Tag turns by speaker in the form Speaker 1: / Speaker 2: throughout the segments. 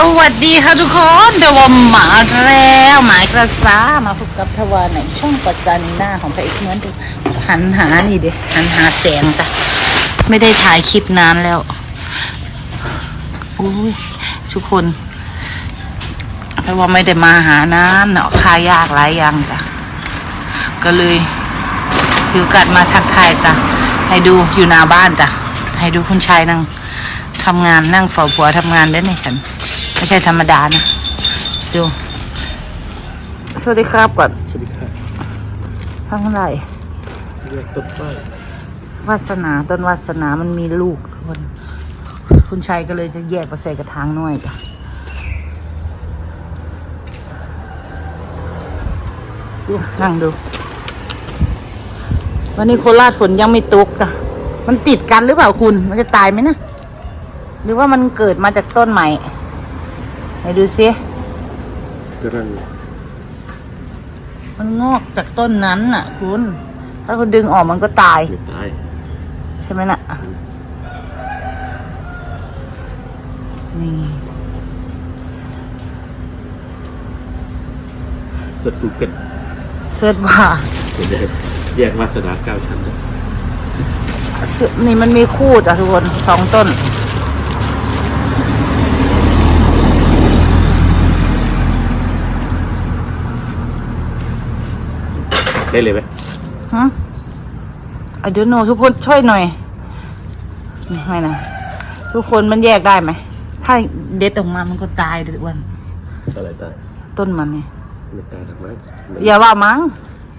Speaker 1: สวัสดีค่ะทุกคนเดวมหมาแล้วหมายกระซามาพบกับทวารในช่องปัจจานีหน้าของพระเอกเหมือนดิมหันหานี่เดิหันหาแสงจ้ะไม่ได้ถ่ายคลิปนานแล้วอุ้ยทุกคนเพราะว่าไม่ได้มาหานานเนาะค่ายากหลายอย่างจ้ะก็เลยถือกัดมาทักทายจ้ะให้ดูอยู่หน้าบ้านจ้ะให้ดูคุณชายนั่งทำงานนั่งเฝ้าผัวทำงานได้ไหมฉัน ไม่ใช่ธรรมดานะ ดู สวัสดีครับก่อน
Speaker 2: สวัสดีครับ
Speaker 1: ทั้งไร
Speaker 2: เรียกต้นไม้
Speaker 1: วาสนาต้นวาสนามันมีลูกทุกคนคุณชัยก็เลยจะแยกไปใส่กระถางหน่อยจ้ะดูนั่งดู วันนี้โคราชฝนยังไม่ตกจ้ะมันติดกันหรือเปล่าคุณ มันจะตายไหมนะ หรือว่ามันเกิดมาจากต้นใหม่ ไหนดูซิ
Speaker 2: กำลัง
Speaker 1: มันงอกจากต้นนั้นน่ะ คุณ ถ้าคุณดึงออกมันก็ตาย
Speaker 2: ไม่ตาย
Speaker 1: ใช่ไหมน่ะ นี่
Speaker 2: สตูเกัน
Speaker 1: เสื้อว่า
Speaker 2: เดี๋ยวแยกวาสนาเก้าชั้นนะ
Speaker 1: เสื้อนี่มันมีคู่จ้ะทุกคนสองต้น
Speaker 2: ได้เลยไหม
Speaker 1: ฮะไอเดโนทุกคนช่วยหน่อยนี่ไม่นะทุกคนมันแยกได้ไหม ถ้าเด็ดออกมามันก็ตายเลยทุกวัน
Speaker 2: อะไรตาย
Speaker 1: ต้นมันนี่
Speaker 2: ไม่ตายหรอกมั้ง
Speaker 1: อย่าว่ามั้ง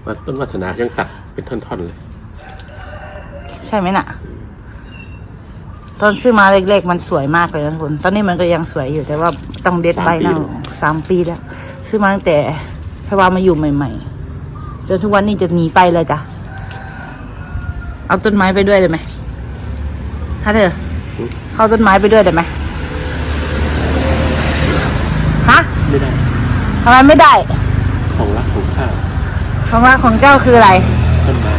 Speaker 2: ว่าต้นวาสนายังตัดเป็นท่อนๆเลย
Speaker 1: ใช่ไหมน่ะ ตอนซื้อมาเล็กๆมันสวยมากเลยนะทุกคนตอนนี้มันก็ยังสวยอยู่แต่ว่าต้องเด็ดใบเน่าสามปีแล้ว ซื้อมาตั้งแต่พว่ามาอยู่ใหม่ ๆ จนทุกวันนี้จะหนีไปเลยจ้ะ เอาต้นไม้ไปด้วยเลยไหมฮะเธอ เข้าต้นไม้ไปด้วยได้ไหมฮะ
Speaker 2: ไม่ได้
Speaker 1: ทำไมไม่ได้
Speaker 2: ของรักของข้า
Speaker 1: คำว่าของเจ้าคืออะไร
Speaker 2: ต้นไม้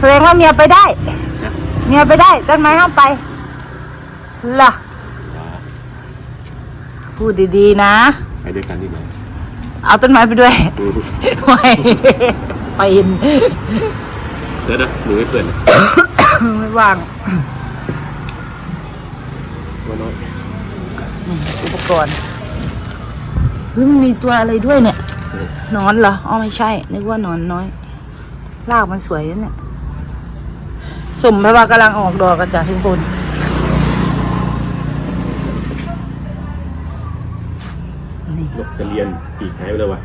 Speaker 1: แสดงว่าเมียไปได้
Speaker 2: นะ
Speaker 1: เมียไปได้ต้นไม้ห้ามไปเหรอ
Speaker 2: ว้า
Speaker 1: พูดดีๆนะ
Speaker 2: ไปด้วยกันนี่ไหม
Speaker 1: เอาต้นไม้ไปด้วย
Speaker 2: อืม
Speaker 1: ไม่ไปอิน
Speaker 2: เสือนะหนูไม่เปิดนะ
Speaker 1: ไม่ว่าง
Speaker 2: ว่าน้อย
Speaker 1: นี่อุปกรณ์เฮ้ยมันมีตัวอะไรด้วยเนี่ย
Speaker 2: เออ
Speaker 1: หนอนเหรออ๋อไม่ใช่นึกว่าหนอนน้อยรากมันสวยนะเนี่ยสมเพราะว่ากำลังออกดอกกันจ้ะทุกคน นี่
Speaker 2: นกกระเรียนปีกหายไปแล้ววะ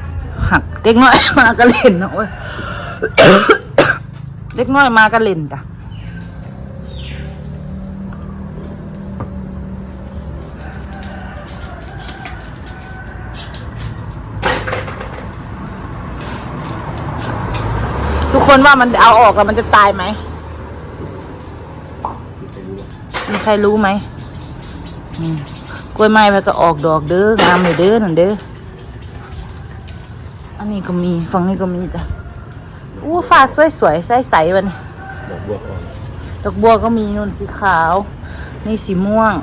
Speaker 1: หักเด็กน้อย มาก็เล่นนะโอ้ยเด็กน้อยมาก็เล่นจ้ะทุกคนว่ามันเอาออกแล้วมันจะตายไหม
Speaker 2: ไม่ใช่รู้ว่า
Speaker 1: มีใครรู้ไหมอืม กล้วยไม้มันก็ออกดอกเด้องามเลยเด้อนั่นเด้ออันนี้ก็มีฝั่งนี้ก็มีจ้ะอู้ฟ้าสวยๆใสๆวัน
Speaker 2: ดอกบัวอ่อน
Speaker 1: ดอกบัวก็มีนุ่นสีขาว นี่สีม่วง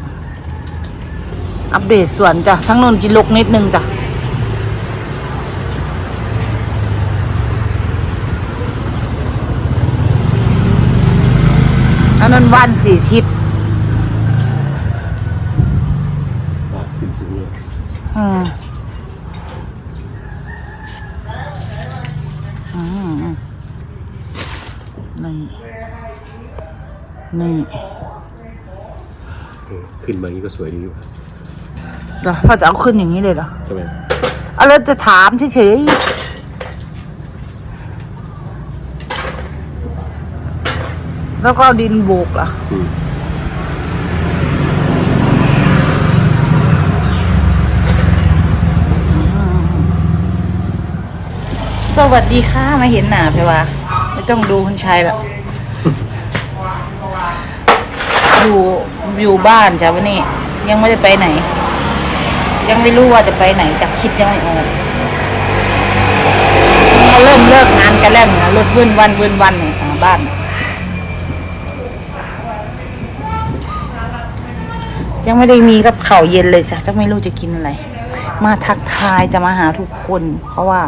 Speaker 1: อัปเดตสวนจ้ะทั้งนุ่นจิลกนิดนึงจ้ะอันนั้นว่านสีทิศ
Speaker 2: ปากขึ้นสูงเลย
Speaker 1: อืมอืม นี่นี่
Speaker 2: เออขึ้นมาอย่างนี้ก็สวยดีอยู่
Speaker 1: เดี๋ยวพ่อจะเอาขึ้นอย่างนี้เลยเหรอ
Speaker 2: ใช่ไหม
Speaker 1: เอาแล้วจะถามเฉยๆแล้วก็เอาดินโบกล่ะ
Speaker 2: อืม
Speaker 1: สวัสดีค่ะมาเห็นหนาเพวะไม่ต้องดูคุณชายละ อยู่อยู่บ้านจ้ะวันนี้ ยังไม่ได้ไปไหน ยังไม่รู้ว่าจะไปไหนจะคิดยังไม่ออกเขาเริ่มเลิกงานกันแล้วนะรถวิ่นวันวิ่นวันเนี่ยบ้าน ยังไม่ได้มีกับข่าวเย็นเลยจ้ะจะไม่รู้จะกินอะไร มาทักทายจะมาหาทุกคน เพราะว่า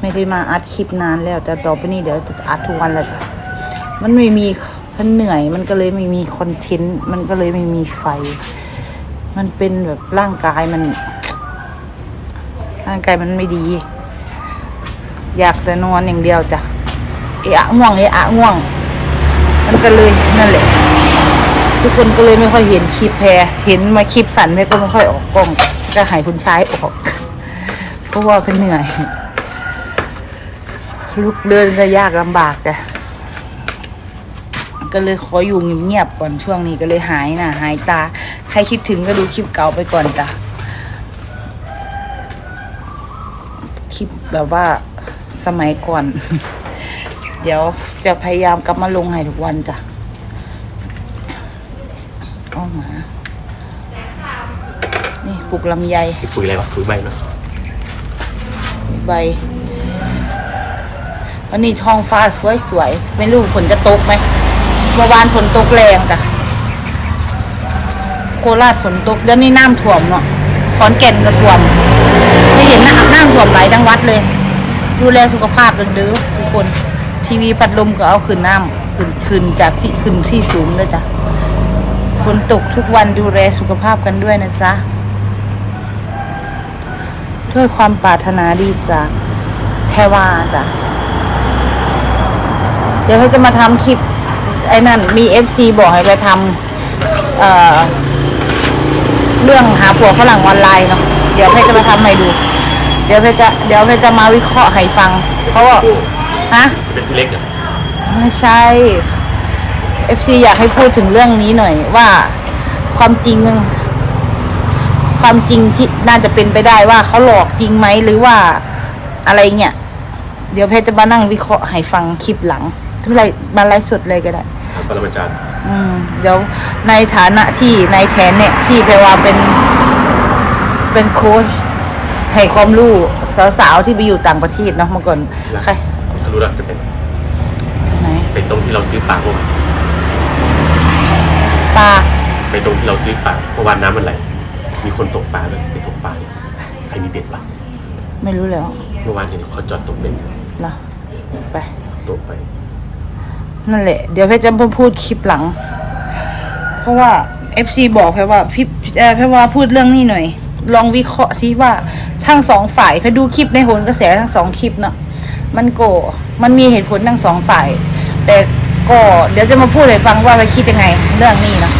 Speaker 1: ไม่ได้มาอัดคลิปนานแล้ว แต่ต่อไปนี้เดี๋ยวจะอัดทุกวันแล้วจ้ะมันไม่มี มันเหนื่อยมันก็เลยไม่มีคอนเทนต์มันก็เลยไม่มีไฟ มันเป็นแบบร่างกายมัน ร่างกายมันไม่ดี อยากแต่นอนอย่างเดียวจ้ะเอะอะง่วงเอะอะง่วง มันก็เลยนั่นแหละ ทุกคนก็เลยไม่ค่อยเห็นคลิปแพรเห็นมาคลิปสั่นแพรก็ไม่ค่อยออกกล้องก็หายคุณชายออกเพราะว่าเป็นเหนื่อยลุกเดินก็ยากลำบากจ้ะ ก็เลยขออยู่เงียบๆก่อนช่วงนี้ก็เลยหายหน้าหายตา ใครคิดถึงก็ดูคลิปเก่าไปก่อนจ้ะคลิปแบบว่าสมัยก่อน เดี๋ยวจะพยายามกลับมาลงให้ทุกวันจ้ะอ้อหมา นี่ปลูกลำไย
Speaker 2: คุยอะไรวะคุยใบเนาะ
Speaker 1: ใบ วันนี้ท้องฟ้าสวยๆ ไม่รู้ฝนจะตกไหม เมื่อวานฝนตกแรงจ้ะโคราชฝนตกแล้วนี่น้ำท่วมเนาะขอนแก่นก็ท่วมไม่เห็นน้ำน้ำท่วมหลายจังวัดเลย ดูแลสุขภาพกันเด้อทุกคน ทีวีพัดลมก็เอาขึ้นน้ำขึ้นขึ้นจากที่ขึ้นที่สูงเลยจ้ะฝนตกทุกวันดูแลสุขภาพกันด้วยนะจ๊ะด้วยความปรารถนาดีจากแพรวาจ้ะเดี๋ยวเขาจะมาทำคลิป ไอ้นั่นมีเอฟซีบอกให้ไปทำเอ่อเรื่องหาผัวฝรั่งออนไลน์เนาะเดี๋ยวเพชรจะมาทำให้ดู เดี๋ยวเพชรจะเดี๋ยวเพชรจะมาวิเคราะห์ให้ฟัง เพราะว่าฮะ
Speaker 2: เป็นพี่เล็กอะ
Speaker 1: ไม่ใช่ FC อยากให้พูดถึงเรื่องนี้หน่อยว่าความจริง ความจริงที่น่าจะเป็นไปได้ว่าเขาหลอกจริงไหมหรือว่าอะไรเงี้ยเดี๋ยวเพชรจะมานั่งวิเคราะห์ให้ฟังคลิปหลังทุกไรมาไลฟ์สดเลยก็ได้
Speaker 2: ทาง ปรมาจารย์
Speaker 1: อืมเดี๋ยวในฐานะที่ในแทนเนี่ยที่แปลว่าเป็นเป็นโค้ชให้ความรู้สาวๆที่ไปอยู่ต่างประเทศเนาะเมื่อก่อนใคร
Speaker 2: ถ้ารู้แล้วจะเป็น
Speaker 1: ไหน
Speaker 2: เป็นตรงที่เราซื้อปลาพวก
Speaker 1: ปลา
Speaker 2: เป็นตรงที่เราซื้อปลาเมื่อวานน้ำมันไหลมีคนตกปลาเลยไปตกปลาใครมีเบ็ดปะ
Speaker 1: ไม่รู้แล้ว
Speaker 2: เมื่อวานเห็นเขาจอดตกเบ็ด
Speaker 1: เหรอไป
Speaker 2: ตกไป
Speaker 1: นั่นแหละ เดี๋ยวเพชรจะพูดคลิปหลัง เพราะว่า FC บอกแค่ว่าพี่เอ่อแค่ว่าพูดเรื่องนี้หน่อย ลองวิเคราะห์ซิว่าทั้งสองฝ่ายไปดูคลิปในโหนกระแสทั้งสองคลิปเนาะมันโกมันมีเหตุผลทั้งสองฝ่าย แต่ก็เดี๋ยวจะมาพูดให้ฟังว่าไปคิดยังไง เรื่องนี้เนาะ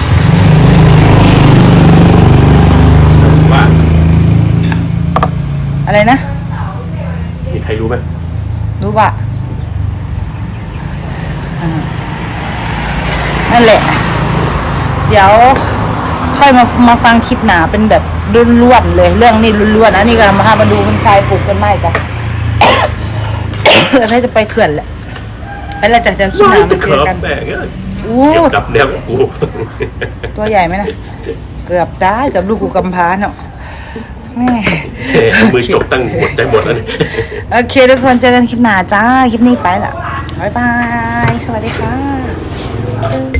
Speaker 2: สรุปว่า
Speaker 1: อะไรนะ
Speaker 2: มีใครรู้ไหม
Speaker 1: รู้ป่ะอ่า นั่นแหละ เดี๋ยวค่อยมามาฟังคลิปหนาเป็นแบบล้วนๆเลย เรื่องนี้ล้วนๆนะนี่ก็มาพามาดูคุณชายปลูกต้นไม้จ้ะแล้วจะไปเขื่อนแหละไปแล้วจะเจอคลิปหนามาเจอกัน
Speaker 2: แบกเอ้ย
Speaker 1: อู้
Speaker 2: เกี่ยวกับแนวกู
Speaker 1: ตัวใหญ่ไหมนะเกือบได้เกับลูกกูกำพร้าเนาะแม่
Speaker 2: เท่เอามือจกตั้งหมดใจหมดแล้วนี่
Speaker 1: โอเคทุกคนเจอกันคลิปหน้าจ้าคลิปนี้ไปละบ๊ายบาย สวัสดีค่ะ